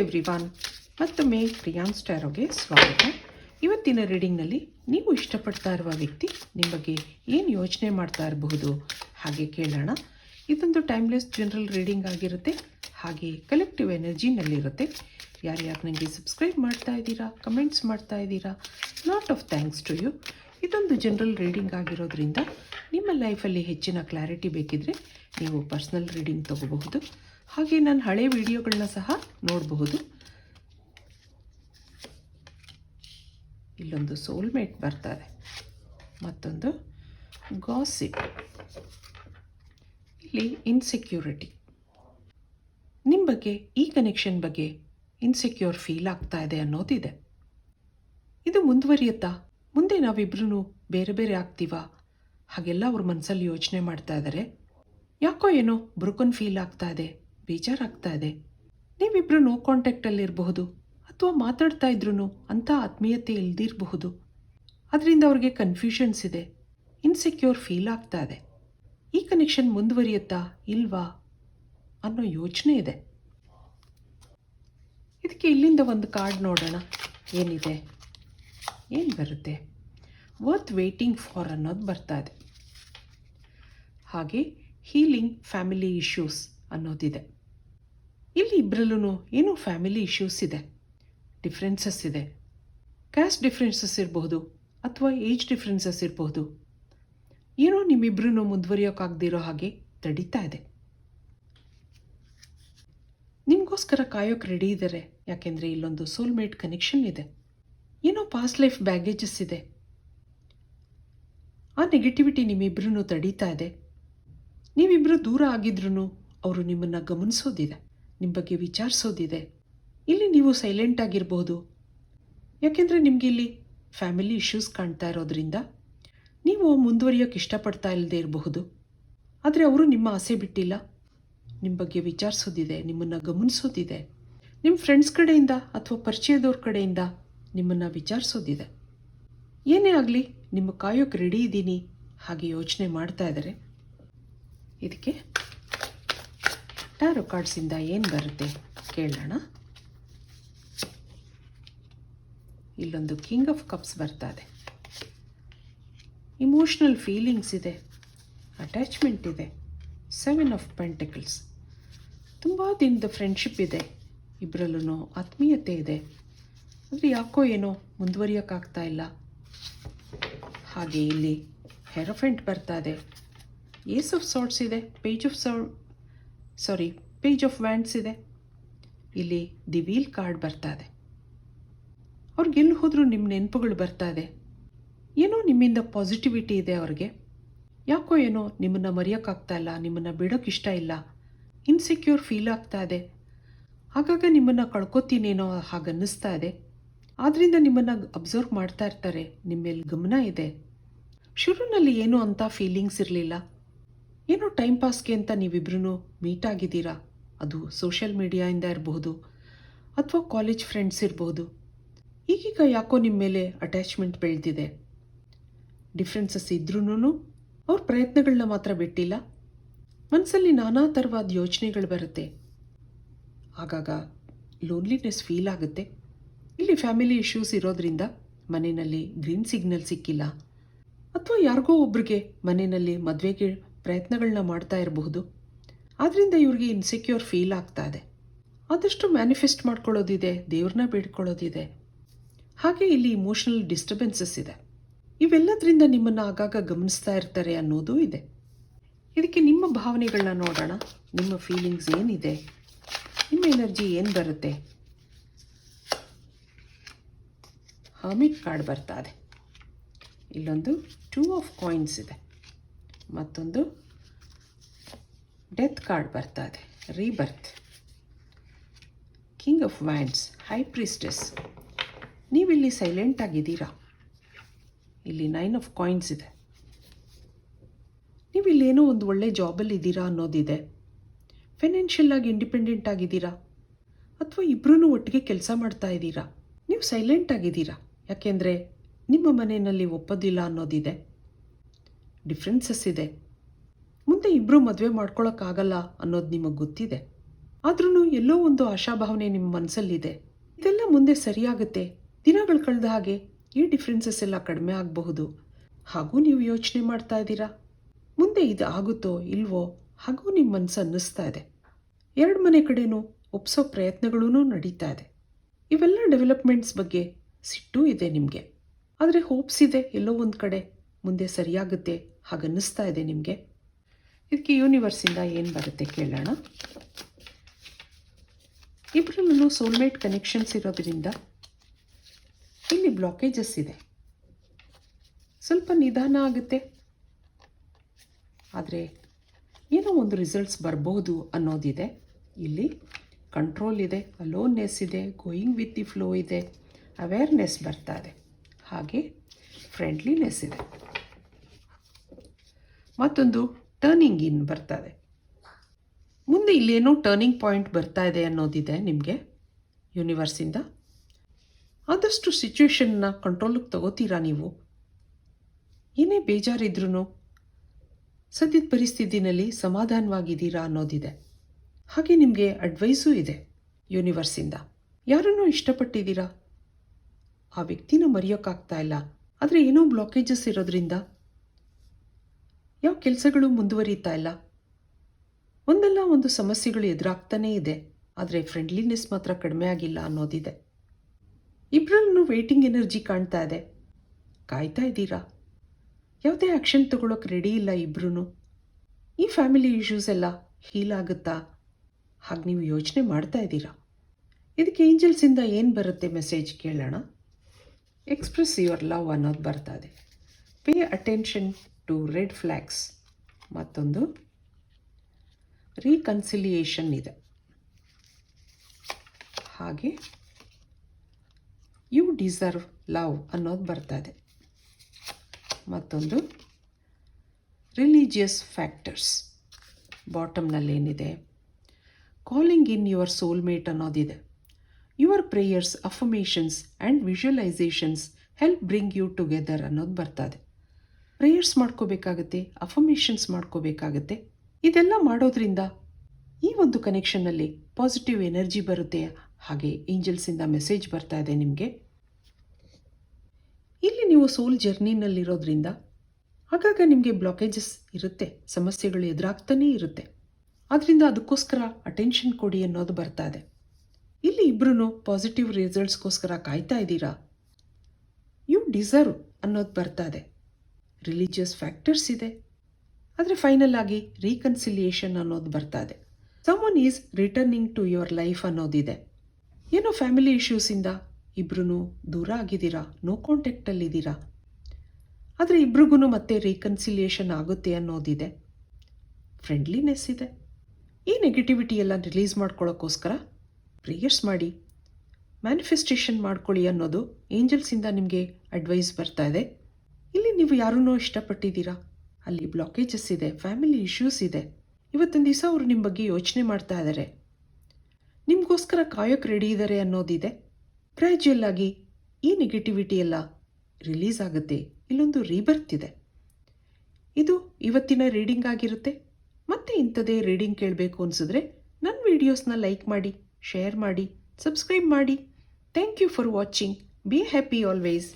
Everyone, ಮತ್ತೊಮ್ಮೆ ಪ್ರಿಯಾನ್ ಸ್ಟಾರೋಗೆ ಸ್ವಾಗತ. ಇವತ್ತಿನ ರೀಡಿಂಗ್ನಲ್ಲಿ ನೀವು ಇಷ್ಟಪಡ್ತಾ ಇರುವ ವ್ಯಕ್ತಿ ನಿಮ್ಮ ಬಗ್ಗೆ ಏನು ಯೋಚನೆ ಮಾಡ್ತಾ ಇರಬಹುದು ಹಾಗೆ ಕೇಳೋಣ. ಇದೊಂದು ಟೈಮ್ಲೆಸ್ ಜನರಲ್ ರೀಡಿಂಗ್ ಆಗಿರುತ್ತೆ, ಹಾಗೆ ಕಲೆಕ್ಟಿವ್ ಎನರ್ಜಿನಲ್ಲಿರುತ್ತೆ ಯಾರ್ಯಾರು ನನಗೆ ಸಬ್ಸ್ಕ್ರೈಬ್ ಮಾಡ್ತಾ ಇದ್ದೀರಾ ಕಮೆಂಟ್ಸ್ ಮಾಡ್ತಾ ಇದ್ದೀರಾ lot of thanks to you ಇದೊಂದು ಜನರಲ್ ರೀಡಿಂಗ್ ಆಗಿರೋದ್ರಿಂದ ನಿಮ್ಮ ಲೈಫಲ್ಲಿ ಹೆಚ್ಚಿನ ಕ್ಲಾರಿಟಿ ಬೇಕಿದ್ರೆ ನೀವು ಪರ್ಸ್ನಲ್ ರೀಡಿಂಗ್ ತಗೋಬಹುದು. ಹಾಗೆ ನಾನು ಹಳೆ ವಿಡಿಯೋಗಳನ್ನ ಸಹ ನೋಡಬಹುದು. ಇಲ್ಲೊಂದು ಸೋಲ್ಮೇಟ್ ಬರ್ತಾರೆ. ಮತ್ತೊಂದು ಗಾಸಿಪ್ ಇಲ್ಲಿ ಇನ್ಸೆಕ್ಯೂರಿಟಿ ನಿಮ್ಮ ಬಗ್ಗೆ, ಈ ಕನೆಕ್ಷನ್ ಬಗ್ಗೆ ಇನ್ಸೆಕ್ಯೂರ್ ಫೀಲ್ ಆಗ್ತಾ ಇದೆ ಅನ್ನೋದಿದೆ. ಇದು ಮುಂದುವರಿಯುತ್ತಾ? ಮುಂದೆ ನಾವಿಬ್ರು ಬೇರೆ ಬೇರೆ ಆಗ್ತೀವಾ? ಹಾಗೆಲ್ಲ ಅವ್ರ ಮನಸ್ಸಲ್ಲಿ ಯೋಚನೆ ಮಾಡ್ತಾ ಇದ್ದಾರೆ ಯಾಕೋ ಏನೋ ಬ್ರೋಕನ್ ಫೀಲ್ ಆಗ್ತಾ ಇದೆ. ಬೇಜಾರಾಗ್ತಾ ಇದೆ. ನೀವಿಬ್ರು ನೋ ಕಾಂಟ್ಯಾಕ್ಟಲ್ಲಿರಬಹುದು, ಅಥವಾ ಮಾತಾಡ್ತಾ ಇದ್ರು ಅಂಥ ಆತ್ಮೀಯತೆ ಇಲ್ದಿರಬಹುದು. ಅದರಿಂದ ಅವ್ರಿಗೆ ಕನ್ಫ್ಯೂಷನ್ಸ್ ಇದೆ, ಇನ್ಸೆಕ್ಯೂರ್ ಫೀಲ್ ಆಗ್ತಾ ಇದೆ. ಈ ಕನೆಕ್ಷನ್ ಮುಂದುವರಿಯುತ್ತಾ ಇಲ್ವಾ ಅನ್ನೋ ಯೋಚನೆ ಇದೆ. ಇದಕ್ಕೆ ಇಲ್ಲಿಂದ ಒಂದು ಕಾರ್ಡ್ ನೋಡೋಣ. ಏನಿದೆ? ಏನು ಬರುತ್ತೆ? ವರ್ತ್ ವೇಟಿಂಗ್ ಫಾರ್ ಅನ್ನೋದು ಬರ್ತಾ ಇದೆ. ಹಾಗೆ ಹೀಲಿಂಗ್ ಫ್ಯಾಮಿಲಿ ಇಶ್ಯೂಸ್ ಅನ್ನೋದಿದೆ. ಇಲ್ಲಿ ಇಬ್ಬರಲ್ಲೂ ಏನೋ ಫ್ಯಾಮಿಲಿ ಇಶ್ಯೂಸ್ ಇದೆ. ಡಿಫ್ರೆನ್ಸಸ್ ಇದೆ. ಕ್ಯಾಸ್ಟ್ ಡಿಫ್ರೆನ್ಸಸ್ ಇರಬಹುದು ಅಥವಾ ಏಜ್ ಡಿಫ್ರೆನ್ಸಸ್ ಇರಬಹುದು. ಏನೋ ನಿಮ್ಮಿಬ್ಬರೂ ಮುಂದುವರಿಯೋಕ್ಕಾಗದಿರೋ ಹಾಗೆ ತಡೀತಾ ಇದೆ. ನಿಮಗೋಸ್ಕರ ಕಾಯೋಕೆ ರೆಡಿ ಇದ್ದಾರೆ ಯಾಕೆಂದರೆ ಇಲ್ಲೊಂದು ಸೋಲ್ಮೇಟ್ ಕನೆಕ್ಷನ್ ಇದೆ. ಏನೋ ಪಾಸ್ಟ್ ಲೈಫ್ ಬ್ಯಾಗೇಜಸ್ ಇದೆ. ಆ ನೆಗೆಟಿವಿಟಿ ನಿಮ್ಮಿಬ್ಬರೂ ತಡೀತಾ ಇದೆ. ನೀವಿಬ್ಬರು ದೂರ ಆಗಿದ್ರೂ ಅವರು ನಿಮ್ಮನ್ನು ಗಮನಿಸೋದಿದೆ. ನಿಮ್ಮ ಬಗ್ಗೆ ವಿಚಾರಿಸೋದಿದೆ. ಇಲ್ಲಿ ನೀವು ಸೈಲೆಂಟ್ ಆಗಿರಬಹುದು ಯಾಕೆಂದರೆ ನಿಮಗೆ ಇಲ್ಲಿ ಫ್ಯಾಮಿಲಿ ಇಶ್ಯೂಸ್ ಕಾಣ್ತಾ ಇರೋದ್ರಿಂದ ನೀವು ಮುಂದುವರಿಯೋಕೆ ಇಷ್ಟಪಡ್ತಾ ಇಲ್ಲದೆ ಇರಬಹುದು. ಆದರೆ ಅವರು ನಿಮ್ಮ ಆಸೆ ಬಿಟ್ಟಿಲ್ಲ. ನಿಮ್ಮ ಬಗ್ಗೆ ವಿಚಾರಿಸೋದಿದೆ, ನಿಮ್ಮನ್ನು ಗಮನಿಸೋದಿದೆ. ನಿಮ್ಮ ಫ್ರೆಂಡ್ಸ್ ಕಡೆಯಿಂದ ಅಥವಾ ಪರಿಚಯದವ್ರ ಕಡೆಯಿಂದ ನಿಮ್ಮನ್ನು ವಿಚಾರಿಸೋದಿದೆ. ಏನೇ ಆಗಲಿ, ನಿಮ್ಮ ಕಾಯೋಕೆ ರೆಡಿ ಇದ್ದೀನಿ ಹಾಗೆ ಯೋಚನೆ ಮಾಡ್ತಾ ಇದ್ದಾರೆ ಇದಕ್ಕೆ ಟ್ಯಾರೋ ಕಾರ್ಡ್ಸಿಂದ ಏನು ಬರುತ್ತೆ ಕೇಳೋಣ. ಇಲ್ಲೊಂದು ಕಿಂಗ್ ಆಫ್ ಕಪ್ಸ್ ಬರ್ತಾ ಇದೆ ಇಮೋಷ್ನಲ್ ಫೀಲಿಂಗ್ಸ್ ಇದೆ. ಅಟ್ಯಾಚ್ಮೆಂಟ್ ಇದೆ. ಸೆವೆನ್ ಆಫ್ ಪೆಂಟಕಲ್ಸ್ ತುಂಬ ದಿನದ ಫ್ರೆಂಡ್ಶಿಪ್ ಇದೆ. ಇಬ್ಬರಲ್ಲೂ ಆತ್ಮೀಯತೆ ಇದೆ. ಆದರೆ ಯಾಕೋ ಏನೋ ಮುಂದುವರಿಯೋಕ್ಕಾಗ್ತಾ ಇಲ್ಲ. ಹಾಗೆ ಇಲ್ಲಿ ಹೆರೋಫೆಂಟ್ ಬರ್ತಾ ಇದೆ. ಏಸ್ ಆಫ್ ಸಾಟ್ಸ್ ಇದೆ. ಪೇಜ್ ಆಫ್ ಸೌ ಸಾರಿ ಪೇಜ್ ಆಫ್ ವ್ಯಾಂಡ್ಸ್ ಇದೆ. ಇಲ್ಲಿ ದಿ ವೀಲ್ ಕಾರ್ಡ್ ಬರ್ತಾ ಇದೆ. ಅವ್ರಿಗೆಲ್ಲಿ ಹೋದರೂ ನಿಮ್ಮ ನೆನಪುಗಳು ಬರ್ತಾ ಇದೆ. ಏನೋ ನಿಮ್ಮಿಂದ ಪಾಸಿಟಿವಿಟಿ ಇದೆ ಅವ್ರಿಗೆ. ಯಾಕೋ ಏನೋ ನಿಮ್ಮನ್ನು ಮರೆಯೋಕ್ಕಾಗ್ತಾ ಇಲ್ಲ, ನಿಮ್ಮನ್ನು ಬಿಡೋಕ್ಕೆ ಇಷ್ಟ ಇಲ್ಲ. ಇನ್ಸೆಕ್ಯೂರ್ ಫೀಲ್ ಆಗ್ತಾ ಇದೆ. ಆಗಾಗ ನಿಮ್ಮನ್ನು ಕಳ್ಕೊತೀನೇನೋ ಹಾಗೆ ಅನ್ನಿಸ್ತಾ ಇದೆ. ಆದ್ದರಿಂದ ನಿಮ್ಮನ್ನು ಅಬ್ಸರ್ವ್ ಮಾಡ್ತಾ ಇರ್ತಾರೆ ನಿಮ್ಮ ಗಮನ ಇದೆ. ಶುರುನಲ್ಲಿ ಏನೂ ಅಂಥ ಫೀಲಿಂಗ್ಸ್ ಇರಲಿಲ್ಲ. ಏನೋ ಟೈಮ್ ಪಾಸ್ಗೆ ಅಂತ ನೀವಿಬ್ರು ಮೀಟ್ ಆಗಿದ್ದೀರಾ? ಅದು ಸೋಷಿಯಲ್ ಮೀಡಿಯಾಯಿಂದ ಇರಬಹುದು, ಅಥವಾ ಕಾಲೇಜ್ ಫ್ರೆಂಡ್ಸ್ ಇರಬಹುದು. ಈಗೀಗ ಯಾಕೋ ನಿಮ್ಮ ಮೇಲೆ ಅಟ್ಯಾಚ್ಮೆಂಟ್ ಬೆಳೆದಿದೆ ಡಿಫ್ರೆನ್ಸಸ್ ಇದ್ರೂ ಅವ್ರ ಪ್ರಯತ್ನಗಳನ್ನ ಮಾತ್ರ ಬಿಟ್ಟಿಲ್ಲ. ಮನಸ್ಸಲ್ಲಿ ನಾನಾ ಥರವಾದ ಯೋಚನೆಗಳು ಬರುತ್ತೆ. ಆಗಾಗ ಲೋನ್ಲಿನೆಸ್ ಫೀಲ್ ಆಗುತ್ತೆ. ಇಲ್ಲಿ ಫ್ಯಾಮಿಲಿ ಇಶ್ಯೂಸ್ ಇರೋದ್ರಿಂದ ಮನೆಯಲ್ಲಿ ಗ್ರೀನ್ ಸಿಗ್ನಲ್ ಸಿಕ್ಕಿಲ್ಲ. ಅಥವಾ ಯಾರಿಗೋ ಒಬ್ರಿಗೆ ಮನೆಯಲ್ಲಿ ಮದುವೆಗೆ ಪ್ರಯತ್ನಗಳನ್ನ ಮಾಡ್ತಾ ಇರಬಹುದು. ಆದ್ದರಿಂದ ಇವ್ರಿಗೆ ಇನ್ಸೆಕ್ಯೂರ್ ಫೀಲ್ ಆಗ್ತಾ ಇದೆ. ಆದಷ್ಟು ಮ್ಯಾನಿಫೆಸ್ಟ್ ಮಾಡ್ಕೊಳ್ಳೋದಿದೆ, ದೇವ್ರನ್ನ ಬೇಡ್ಕೊಳ್ಳೋದಿದೆ. ಹಾಗೆ ಇಲ್ಲಿ ಇಮೋಷನಲ್ ಡಿಸ್ಟರ್ಬೆನ್ಸಸ್ ಇದೆ. ಇವೆಲ್ಲದರಿಂದ ನಿಮ್ಮನ್ನು ಆಗಾಗ ಗಮನಿಸ್ತಾ ಇರ್ತಾರೆ ಅನ್ನೋದು ಇದೆ. ಇದಕ್ಕೆ ನಿಮ್ಮ ಭಾವನೆಗಳನ್ನ ನೋಡೋಣ. ನಿಮ್ಮ ಫೀಲಿಂಗ್ಸ್ ಏನಿದೆ? ನಿಮ್ಮ ಎನರ್ಜಿ ಏನು ಬರುತ್ತೆ? ಹರ್ಮಿಟ್ ಕಾರ್ಡ್ ಬರ್ತಾ ಇದೆ. ಇಲ್ಲೊಂದು ಟೂ ಆಫ್ ಕಾಯಿನ್ಸ್ ಇದೆ. ಮತ್ತೊಂದು ಡೆತ್ ಕಾರ್ಡ್ ಬರ್ತಾ ಇದೆ, rebirth. King of wands high priestess. ನೀವಿಲ್ಲಿ ಸೈಲೆಂಟ್ ಆಗಿದ್ದೀರಾ? ಇಲ್ಲಿ ನೈನ್ ಆಫ್ ಕಾಯಿನ್ಸ್ ಇದೆ. ನೀವು ಇಲ್ಲೇನೋ ಒಂದು ಒಳ್ಳೆ ಜಾಬಲ್ಲಿ ಇದ್ದೀರಾ ಅನ್ನೋದಿದೆ. ಫೈನಾನ್ಷಿಯಲ್ ಆಗಿ ಇಂಡಿಪೆಂಡೆಂಟ್ ಆಗಿದ್ದೀರಾ? ಅಥವಾ ಇಬ್ಬರೂ ಒಟ್ಟಿಗೆ ಕೆಲಸ ಮಾಡ್ತಾ ಇದ್ದೀರಾ? ನೀವು ಸೈಲೆಂಟ್ ಆಗಿದ್ದೀರಾ? ಯಾಕೆಂದರೆ ನಿಮ್ಮ ಮನೆಯಲ್ಲಿ ಒಪ್ಪೋದಿಲ್ಲ ಅನ್ನೋದಿದೆ. ಡಿಫ್ರೆನ್ಸಸ್ ಇದೆ. ಮುಂದೆ ಇಬ್ಬರೂ ಮದುವೆ ಮಾಡ್ಕೊಳ್ಳೋಕ್ಕಾಗಲ್ಲ ಅನ್ನೋದು ನಿಮಗೆ ಗೊತ್ತಿದೆ. ಆದ್ರೂ ಎಲ್ಲೋ ಒಂದು ಆಶಾಭಾವನೆ ನಿಮ್ಮ ಮನಸ್ಸಲ್ಲಿದೆ ಇದೆಲ್ಲ ಮುಂದೆ ಸರಿಯಾಗುತ್ತೆ. ದಿನಗಳು ಕಳೆದ ಹಾಗೆ ಈ ಡಿಫ್ರೆನ್ಸಸ್ ಎಲ್ಲ ಕಡಿಮೆ ಆಗಬಹುದು. ಹಾಗೂ ನೀವು ಯೋಚನೆ ಮಾಡ್ತಾ ಇದ್ದೀರಾ? ಮುಂದೆ ಇದು ಆಗುತ್ತೋ ಇಲ್ವೋ ಹಾಗೂ ನಿಮ್ಮ ಮನಸ್ಸು ಅನ್ನಿಸ್ತಾ ಇದೆ. ಎರಡು ಮನೆ ಕಡೆನೂ ಒಪ್ಸೋ ಪ್ರಯತ್ನಗಳೂ ನಡೀತಾ ಇದೆ. ಇವೆಲ್ಲ ಡೆವಲಪ್ಮೆಂಟ್ಸ್ ಬಗ್ಗೆ ಸಿಟ್ಟೂ ಇದೆ ನಿಮಗೆ. ಆದರೆ ಹೋಪ್ಸ್ ಇದೆ ಎಲ್ಲೋ ಒಂದು ಕಡೆ. ಮುಂದೆ ಸರಿಯಾಗುತ್ತೆ. ಹಾಗನ್ನಿಸ್ತಾ ಇದೆ ನಿಮಗೆ? ಇದಕ್ಕೆ ಯೂನಿವರ್ಸಿಂದ ಏನು ಬರುತ್ತೆ ಕೇಳೋಣ. ಇಬ್ಬರಲ್ಲೂ ಸೋಲ್ಮೇಟ್ ಕನೆಕ್ಷನ್ಸ್ ಇರೋದ್ರಿಂದ ಇಲ್ಲಿ ಬ್ಲಾಕೇಜಸ್ ಇದೆ. ಸ್ವಲ್ಪ ನಿಧಾನ ಆಗುತ್ತೆ. ಆದರೆ ಏನೋ ಒಂದು ರಿಸಲ್ಟ್ಸ್ ಬರ್ಬೋದು ಅನ್ನೋದಿದೆ. ಇಲ್ಲಿ ಕಂಟ್ರೋಲ್ ಇದೆ ಅಲೋನ್ನೆಸ್ ಇದೆ ಗೋಯಿಂಗ್ ವಿತ್ ದಿ ಫ್ಲೋ ಇದೆ ಅವೇರ್ನೆಸ್ ಬರ್ತಾ ಇದೆ. ಹಾಗೆ ಫ್ರೆಂಡ್ಲಿನೆಸ್ ಇದೆ. ಮತ್ತೊಂದು ಟರ್ನಿಂಗ್ ಇನ್ ಬರ್ತಾ ಇದೆ ಮುಂದೆ ಇಲ್ಲೇನೋ ಟರ್ನಿಂಗ್ ಪಾಯಿಂಟ್ ಬರ್ತಾ ಇದೆ ಅನ್ನೋದಿದೆ ನಿಮಗೆ ಯೂನಿವರ್ಸಿಂದ ಆದಷ್ಟು ಸಿಚುವೇಶನ್ನ ಕಂಟ್ರೋಲಿಗೆ ತಗೋತೀರಾ ನೀವು? ಏನೇ ಬೇಜಾರಿದ್ರೂ ಸದ್ಯದ ಪರಿಸ್ಥಿತಿನಲ್ಲಿ ಸಮಾಧಾನವಾಗಿದ್ದೀರಾ ಅನ್ನೋದಿದೆ. ಹಾಗೆ ನಿಮಗೆ ಅಡ್ವೈಸೂ ಇದೆ ಯೂನಿವರ್ಸಿಂದ ಯಾರನ್ನು ಇಷ್ಟಪಟ್ಟಿದ್ದೀರಾ? ಆ ವ್ಯಕ್ತಿನ ಮರೆಯೋಕ್ಕಾಗ್ತಾ ಇಲ್ಲ. ಆದರೆ ಏನೋ ಬ್ಲಾಕೇಜಸ್ ಇರೋದ್ರಿಂದ ಯಾವ ಕೆಲಸಗಳು ಮುಂದುವರಿತಾ ಇಲ್ಲ? ಒಂದಲ್ಲ ಒಂದು ಸಮಸ್ಯೆಗಳು ಎದುರಾಗ್ತಾನೇ ಇದೆ, ಆದರೆ ಫ್ರೆಂಡ್ಲಿನೆಸ್ ಮಾತ್ರ ಕಡಿಮೆ ಆಗಿಲ್ಲ ಅನ್ನೋದಿದೆ. ಇಬ್ಬರಲ್ಲೂ ವೇಟಿಂಗ್ ಎನರ್ಜಿ ಕಾಣ್ತಾ ಇದೆ. ಕಾಯ್ತಾ ಇದ್ದೀರಾ? ಯಾವುದೇ ಆ್ಯಕ್ಷನ್ ತಗೊಳ್ಳೋಕೆ ರೆಡಿ ಇಲ್ಲ ಇಬ್ಬರೂ ಈ ಫ್ಯಾಮಿಲಿ ಇಶ್ಯೂಸ್ ಎಲ್ಲ ಹೀಲ್ ಆಗುತ್ತಾ? ಹಾಗೆ ನೀವು ಯೋಚನೆ ಮಾಡ್ತಾ ಇದ್ದೀರಾ? ಇದಕ್ಕೆ ಏಂಜಲ್ಸಿಂದ ಏನು ಬರುತ್ತೆ ಮೆಸೇಜ್ ಕೇಳೋಣ? ಎಕ್ಸ್ಪ್ರೆಸ್ ಯುವರ್ ಲವ್ ಅನ್ನೋದು ಬರ್ತಾ ಇದೆ. Pay attention to red flags ಮತ್ತೊಂದು ರೀಕನ್ಸಿಲಿಯೇಷನ್ ಇದೆ. ಹಾಗೆ ಯು ಡಿಸರ್ವ್ ಲವ್ ಅನ್ನೋದು ಬರ್ತಾ ಇದೆ. ಮತ್ತೊಂದು ರಿಲಿಜಿಯಸ್ ಫ್ಯಾಕ್ಟರ್ಸ್. ಬಾಟಮ್ನಲ್ಲೇನಿದೆ calling in your soulmate ಅನ್ನೋದಿದೆ. Your prayers affirmations and visualisations help bring you together ಅನ್ನೋದು ಬರ್ತದೆ ಪ್ರೇಯರ್ಸ್ ಮಾಡ್ಕೋಬೇಕಾಗತ್ತೆ ಅಫರ್ಮೇಷನ್ಸ್ ಮಾಡ್ಕೋಬೇಕಾಗತ್ತೆ, ಇದೆಲ್ಲ ಮಾಡೋದ್ರಿಂದ ಈ ಒಂದು ಕನೆಕ್ಷನ್ನಲ್ಲಿ ಪಾಸಿಟಿವ್ ಎನರ್ಜಿ ಬರುತ್ತೆ. ಹಾಗೆ ಏಂಜಲ್ಸಿಂದ ಮೆಸೇಜ್ ಬರ್ತಾ ಇದೆ ನಿಮಗೆ. ಇಲ್ಲಿ ನೀವು ಸೋಲ್ ಜರ್ನಿನಲ್ಲಿರೋದ್ರಿಂದ ಆಗಾಗ ನಿಮಗೆ ಬ್ಲಾಕೇಜಸ್ ಇರುತ್ತೆ, ಸಮಸ್ಯೆಗಳು ಎದುರಾಗ್ತಾನೇ ಇರುತ್ತೆ. ಆದ್ದರಿಂದ ಅದಕ್ಕೋಸ್ಕರ ಅಟೆನ್ಷನ್ ಕೊಡಿ ಅನ್ನೋದು ಬರ್ತಾ ಇದೆ. ಇಲ್ಲಿ ಇಬ್ಬರೂ ಪಾಸಿಟಿವ್ ರಿಸಲ್ಟ್ಸ್ಗೋಸ್ಕರ ಕಾಯ್ತಾ ಇದ್ದೀರಾ? ಯು ಡಿಸರ್ವ್ ಅನ್ನೋದು ಬರ್ತಾ ಇದೆ. ರಿಲಿಜಿಯಸ್ ಫ್ಯಾಕ್ಟರ್ಸ್ ಇದೆ. ಆದರೆ ಫೈನಲ್ ಆಗಿ ರೀಕನ್ಸಿಲಿಯೇಷನ್ ಅನ್ನೋದು ಬರ್ತಾ ಇದೆ. Someone is returning to your life ಅನ್ನೋದಿದೆ. ಏನೋ ಫ್ಯಾಮಿಲಿ ಇಶ್ಯೂಸಿಂದ ಇಬ್ರು ದೂರ ಆಗಿದ್ದೀರಾ? ನೋ ಕಾಂಟ್ಯಾಕ್ಟಲ್ಲಿದ್ದೀರಾ ಆದರೆ ಇಬ್ರಿಗೂ ಮತ್ತೆ ರೀಕನ್ಸಿಲಿಯೇಷನ್ ಆಗುತ್ತೆ ಅನ್ನೋದಿದೆ. ಫ್ರೆಂಡ್ಲಿನೆಸ್ ಇದೆ. ಈ ನೆಗೆಟಿವಿಟಿ ಎಲ್ಲ ರಿಲೀಸ್ ಮಾಡ್ಕೊಳ್ಳೋಕ್ಕೋಸ್ಕರ ಪ್ರೇಯರ್ಸ್ ಮಾಡಿ ಮ್ಯಾನಿಫೆಸ್ಟೇಷನ್ ಮಾಡ್ಕೊಳ್ಳಿ ಅನ್ನೋದು ಏಂಜಲ್ಸಿಂದ ನಿಮಗೆ ಅಡ್ವೈಸ್ ಬರ್ತಾ ಇದೆ. ಇಲ್ಲಿ ನೀವು ಯಾರನ್ನೋ ಇಷ್ಟಪಟ್ಟಿದ್ದೀರಾ? ಅಲ್ಲಿ ಬ್ಲಾಕೇಜಸ್ ಇದೆ ಫ್ಯಾಮಿಲಿ ಇಶ್ಯೂಸ್ ಇದೆ. ಇವತ್ತಿನ ದಿವಸ ಅವರು ನಿಮ್ಮ ಬಗ್ಗೆ ಯೋಚನೆ ಮಾಡ್ತಾ ಇದ್ದಾರೆ ನಿಮಗೋಸ್ಕರ ಕಾಯೋಕ್ಕೆ ರೆಡಿ ಇದ್ದಾರೆ ಅನ್ನೋದಿದೆ. ಗ್ರ್ಯಾಜುಯಲ್ ಆಗಿ ಈ ನೆಗೆಟಿವಿಟಿ ಎಲ್ಲ ರಿಲೀಸ್ ಆಗುತ್ತೆ. ಇಲ್ಲೊಂದು ರೀಬರ್ತ್ ಇದೆ. ಇದು ಇವತ್ತಿನ ರೀಡಿಂಗ್ ಆಗಿರುತ್ತೆ. ಮತ್ತೆ ಇಂಥದೇ ರೀಡಿಂಗ್ ಕೇಳಬೇಕು ಅನಿಸಿದ್ರೆ ನನ್ನ ವೀಡಿಯೋಸ್ನ ಲೈಕ್ ಮಾಡಿ ಶೇರ್ ಮಾಡಿ ಸಬ್ಸ್ಕ್ರೈಬ್ ಮಾಡಿ. Thank you for watching be happy always